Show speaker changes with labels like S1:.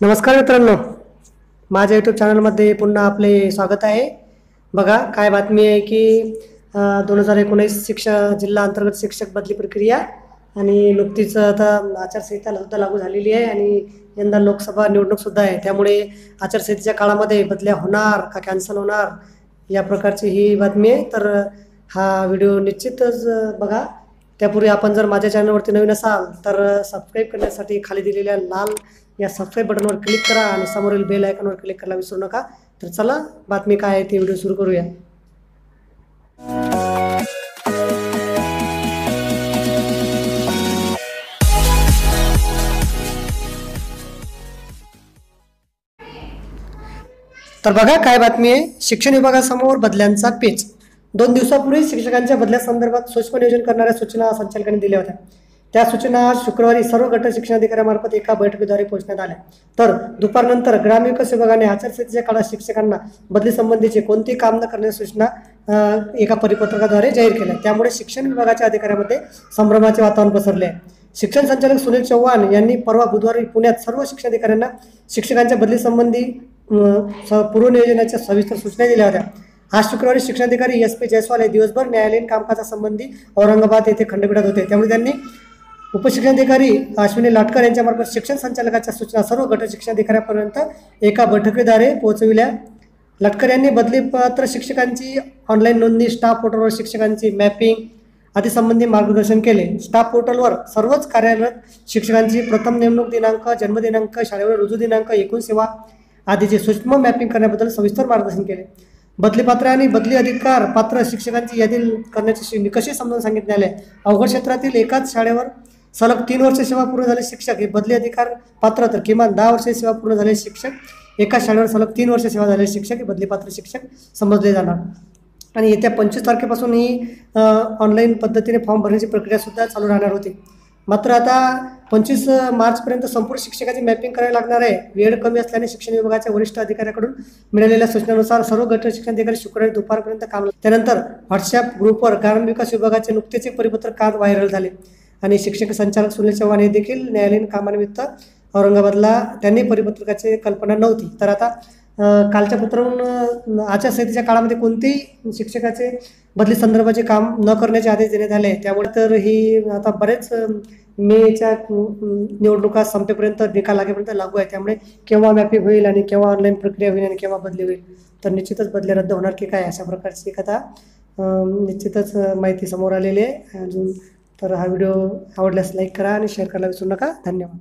S1: नमस्कार मित्रांनो. माझ्या यूट्यूब चॅनलमध्ये पुन्हा आपले स्वागत आहे. बघा काय बातमी आहे की दोन हजार एकोणीस शिक्षक जिल्हा अंतर्गत शिक्षक बदली प्रक्रिया आणि नुकतीच आता आचारसंहिता सुद्धा लागू झालेली आहे आणि यंदा लोकसभा निवडणूकसुद्धा आहे. त्यामुळे आचारसंहितेच्या काळामध्ये बदल्या होणार का कॅन्सल होणार या प्रकारची ही बातमी आहे. तर हा व्हिडिओ निश्चितच बघा. त्यापूर्वी आपण जर माझ्या चॅनलवरती नवीन असाल तर सबस्क्राईब करण्यासाठी खाली दिलेल्या लाल या सबस्क्राईब बटनवर क्लिक करा आणि समोरील बेल आयकॉनवर क्लिक करायला विसरू नका. तर चला बातमी काय आहे ती व्हिडिओ सुरू करूया. तर बघा काय बातमी आहे. शिक्षण विभागासमोर बदल्यांचा पेच. दोन दिवसापूर्वी शिक्षकांच्या बदल्या संदर्भात सूक्ष्म नियोजन करणाऱ्या सूचना संचालकांनी दिल्या होत्या. त्या सूचना शुक्रवारी सर्व गट शिक्षणाधिकाऱ्यामार्फत एका बैठकीद्वारे पोहोचण्यात आल्या. तर दुपारनंतर ग्रामविकास विभागाने आचारसंहितेच्या काळात शिक्षकांना बदलीसंबंधीचे कोणतेही काम न करण्याची सूचना एका परिपत्रकाद्वारे जाहीर केल्या. त्यामुळे शिक्षण विभागाच्या अधिकाऱ्यामध्ये संभ्रमाचे वातावरण पसरले आहे. शिक्षण संचालक सुनील चव्हाण यांनी परवा बुधवारी पुण्यात सर्व शिक्षणाधिकाऱ्यांना शिक्षकांच्या बदलीसंबंधी पूर्वनियोजनाच्या सविस्तर सूचना दिल्या होत्या. आज शुक्रवारी शिक्षणाधिकारी एस पी जयस्वाल हे दिवसभर न्यायालयीन कामकाजासंबंधी औरंगाबाद येथे खंडपीठात होते. त्यामुळे त्यांनी उपशिक्षणाधिकारी अश्विनी लाटकर यांच्यामार्फत शिक्षण संचालकाच्या सूचना सर्व गट शिक्षणाधिकाऱ्यापर्यंत एका बैठकीद्वारे पोहोचविल्या. लाटकर यांनी बदलीपत्र शिक्षकांची ऑनलाईन नोंदणी स्टाफ पोर्टलवर शिक्षकांची मॅपिंग आदी संबंधी मार्गदर्शन केले. स्टाफ पोर्टलवर सर्वच कार्यरत शिक्षकांची प्रथम नेमणूक दिनांक जन्मदिनांक शाळेवर रुजू दिनांक एकूण सेवा आदीचे सूक्ष्म मॅपिंग करण्याबद्दल सविस्तर मार्गदर्शन केले. बदलीपात्र आणि बदली अधिकार पात्र शिक्षकांची यादी करण्याचे निकषही समजावून सांगितले आले अवघड क्षेत्रातील एकाच शाळेवर सलग तीन वर्ष सेवा पूर्ण झाले शिक्षक. हे बदली अधिकार पात्र तर किमान दहा वर्षे सेवा पूर्ण झाले शिक्षक. एका शाळेवर सलग तीन वर्ष सेवा झालेले शिक्षक. हे बदलीपात्र शिक्षक समजले जाणार. आणि येत्या पंचवीस तारखेपासून ही ऑनलाईन पद्धतीने फॉर्म भरण्याची प्रक्रियासुद्धा चालू राहणार होती. मात्र आता पंचवीस मार्चपर्यंत संपूर्ण शिक्षकाची मॅपिंग करायला लागणार आहे. वेळ कमी असल्याने शिक्षण विभागाच्या वरिष्ठ अधिकाऱ्याकडून मिळालेल्या सूचनेनुसार सर्व गट शिक्षण अधिकारी शुक्रवारी दुपारपर्यंत काम त्यानंतर व्हॉट्सअप ग्रुपवर ग्रामीण विकास विभागाचे नुकतेच परिपत्रक काल व्हायरल झाले. आणि शिक्षक संचालक सुनील चव्हाण हे देखील न्यायालयीन कामानिमित्त औरंगाबादला त्यांनी परिपत्रकाची कल्पना नव्हती. तर आता कालच्या पत्रावरून आचारसंहितेच्या काळामध्ये कोणतेही शिक्षकाचे बदली संदर्भाचे काम न करण्याचे आदेश देण्यात आले त्यामुळे तर ही आता बरेच मेच्या निवडणुका संपेपर्यंत निकाल लागेपर्यंत लागू आहे. त्यामुळे केव्हा मॅपिंग होईल आणि केव्हा ऑनलाईन प्रक्रिया होईल आणि केव्हा बदली होईल तर निश्चितच बदली रद्द होणार की काय अशा प्रकारची एक निश्चितच माहिती समोर आलेली आहे. अजून तर हा व्हिडिओ आवडल्यास लाईक करा आणि शेअर करायला विसरू नका. धन्यवाद.